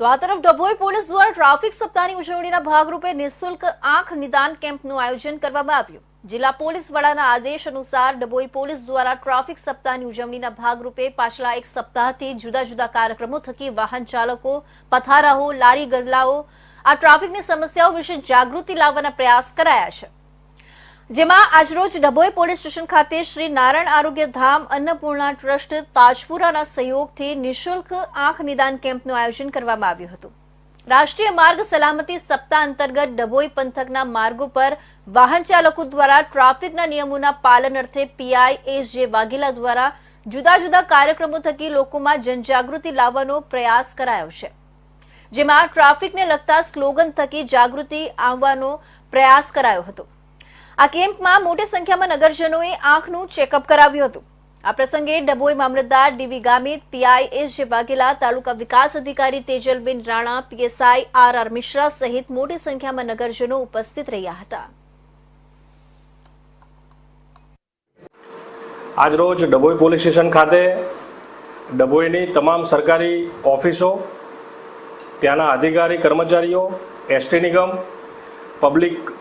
તો આ તરફ ડભોઈ પોલીસ દ્વારા ટ્રાફિક સપ્તાહની ઉજવણીના ભાગરૂપે નિઃશુલ્ક આંખ નિદાન કેમ્પનું આયોજન કરવામાં આવ્યું. જિલ્લા પોલીસ વડાના આદેશ અનુસાર ડભોઈ પોલીસ દ્વારા ટ્રાફિક સપ્તાહની ઉજવણીના ભાગરૂપે પાછલા એક સપ્તાહથી જુદા જુદા કાર્યક્રમો થકી વાહન ચાલકો, પથારાઓ, લારી ગલ્લાઓ આ ટ્રાફિકની સમસ્યાઓ વિશે જાગૃતિ લાવવાના પ્રયાસ કરાયા છે. જેમાં આજરોજ ડભોઈ પોલીસ સ્ટેશન ખાતે શ્રી નારાયણ આરોગ્ય ધામ અન્નપૂર્ણા ટ્રસ્ટ તાજપુરાના સહયોગથી નિઃશુલ્ક આંખ નિદાન કેમ્પનું આયોજન કરવામાં આવ્યું હતું. રાષ્ટ્રીય માર્ગ સલામતી સપ્તાહ અંતર્ગત ડભોઈ પંથકના માર્ગો પર વાહન ચાલકો દ્વારા ટ્રાફિકના નિયમોના પાલન અર્થે પીઆઈ એસ જે વાઘેલા દ્વારા જુદા જુદા કાર્યક્રમો થકી લોકોમાં જનજાગૃતિ લાવવાનો પ્રયાસ કરાયો છે. જેમાં ટ્રાફિકને લગતા સ્લોગન થકી જાગૃતિ આવવાનો પ્રયાસ કરાયો હતો. આ કેમ્પમાં મોટી સંખ્યામાં નગરજનોએ આંખનું ચેકઅપ કરાવ્યું હતું. આ પ્રસંગે ડભોઈ મામલતદાર DV Gamit, PI S Vaghela, તાલુકા વિકાસ અધિકારી Tejalben Rana, PSI R R Mishra સહિત મોટી સંખ્યામાં નગરજનો ઉપસ્થિત રહ્યા હતા. આજરોજ ડભોઈ પોલીસ સ્ટેશન ખાતે ડભોઈની તમામ સરકારી ઓફિસો, ત્યાંના અધિકારી કર્મચારીઓ, એસટી નિગમ, પબ્લિક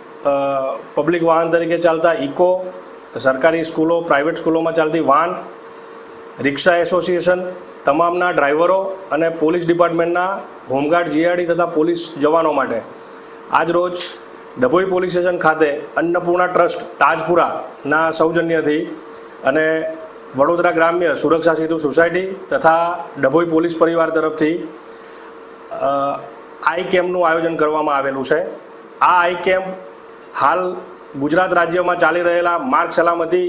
પબ્લિક વાહન તરીકે ચાલતા ઇકો, સરકારી સ્કૂલો પ્રાઇવેટ સ્કૂલોમાં ચાલતી વાન રિક્ષા એસોસિએશન તમામના ડ્રાઈવરો અને પોલીસ ડિપાર્ટમેન્ટના હોમગાર્ડ જીઆરડી તથા પોલીસ જવાનો માટે આજરોજ ડભોઈ પોલીસ સ્ટેશન ખાતે અન્નપૂર્ણા ટ્રસ્ટ તાજપુરાના સૌજન્યથી અને વડોદરા ગ્રામ્ય સુરક્ષા સેતુ સોસાયટી તથા ડભોઈ પોલીસ પરિવાર તરફથી આઈ કેમ્પનું આયોજન કરવામાં આવેલું છે. આ આઈ કેમ્પ હાલ ગુજરાત રાજ્યમાં ચાલી રહેલા માર્ગ સલામતી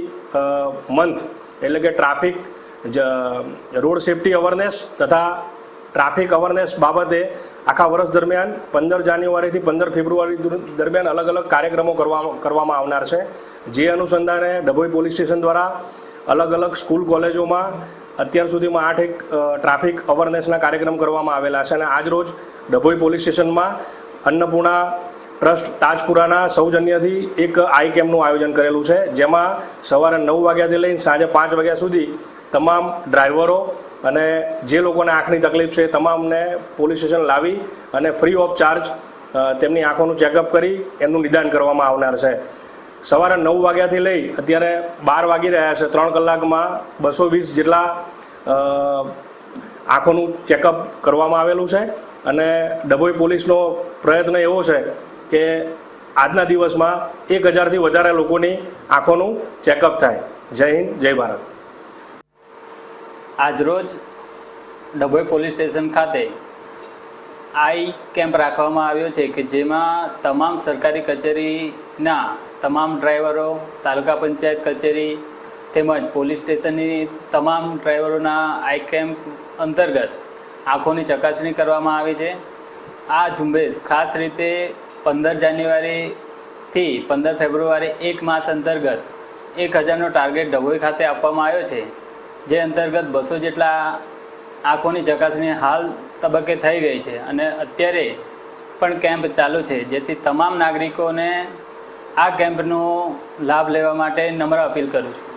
મંથ એટલે કે ટ્રાફિક રોડ સેફટી અવેરનેસ તથા ટ્રાફિક અવેરનેસ બાબતે આખા વર્ષ દરમિયાન પંદર જાન્યુઆરીથી પંદર ફેબ્રુઆરી દરમિયાન અલગ અલગ કાર્યક્રમો કરવામાં આવનાર છે. જે અનુસંધાને ડભોઈ પોલીસ સ્ટેશન દ્વારા અલગ અલગ સ્કૂલ કોલેજોમાં અત્યાર સુધીમાં આઠ એક ટ્રાફિક અવેરનેસના કાર્યક્રમ કરવામાં આવેલા છે અને આજ રોજ ડભોઈ પોલીસ સ્ટેશનમાં અન્નપૂર્ણા ટ્રસ્ટ તાજપુરાના સૌજન્યથી એક આઈ કેમ્પનું આયોજન કરેલું છે, જેમાં સવારે નવ વાગ્યાથી લઈને સાંજે પાંચ વાગ્યા સુધી તમામ ડ્રાઈવરો અને જે લોકોને આંખની તકલીફ છે તમામને પોલીસ સ્ટેશન લાવી અને ફ્રી ઓફ ચાર્જ તેમની આંખોનું ચેકઅપ કરી એમનું નિદાન કરવામાં આવનાર છે. સવારે નવ વાગ્યાથી લઈ અત્યારે બાર વાગી રહ્યા છે, ત્રણ કલાકમાં બસો વીસ જેટલા આંખોનું ચેકઅપ કરવામાં આવેલું છે અને ડભોઈ પોલીસનો પ્રયત્ન એવો છે કે આજના દિવસમાં એક હજારથી વધારે લોકોની આંખોનું ચેકઅપ થાય. જય હિન્દ, જય ભારત. આજરોજ ડભોઈ પોલીસ સ્ટેશન ખાતે આઈ કેમ્પ રાખવામાં આવ્યો છે કે જેમાં તમામ સરકારી કચેરીના તમામ ડ્રાઈવરો, તાલુકા પંચાયત કચેરી તેમજ પોલીસ સ્ટેશનની તમામ ડ્રાઈવરોના આઈ કેમ્પ અંતર્ગત આંખોની ચકાસણી કરવામાં આવી છે. આ ઝુંબેશ ખાસ રીતે પંદર જાન્યુઆરીથી પંદર ફેબ્રુઆરી એક માસ અંતર્ગત એક હજારનો ટાર્ગેટ ડભોઈ ખાતે આપવામાં આવ્યો છે, જે અંતર્ગત બસો જેટલા આંખોની ચકાસણી હાલ તબક્કે થઈ ગઈ છે અને અત્યારે પણ કેમ્પ ચાલુ છે, જેથી તમામ નાગરિકોને આ કેમ્પનો લાભ લેવા માટે નમ્ર અપીલ કરું છું.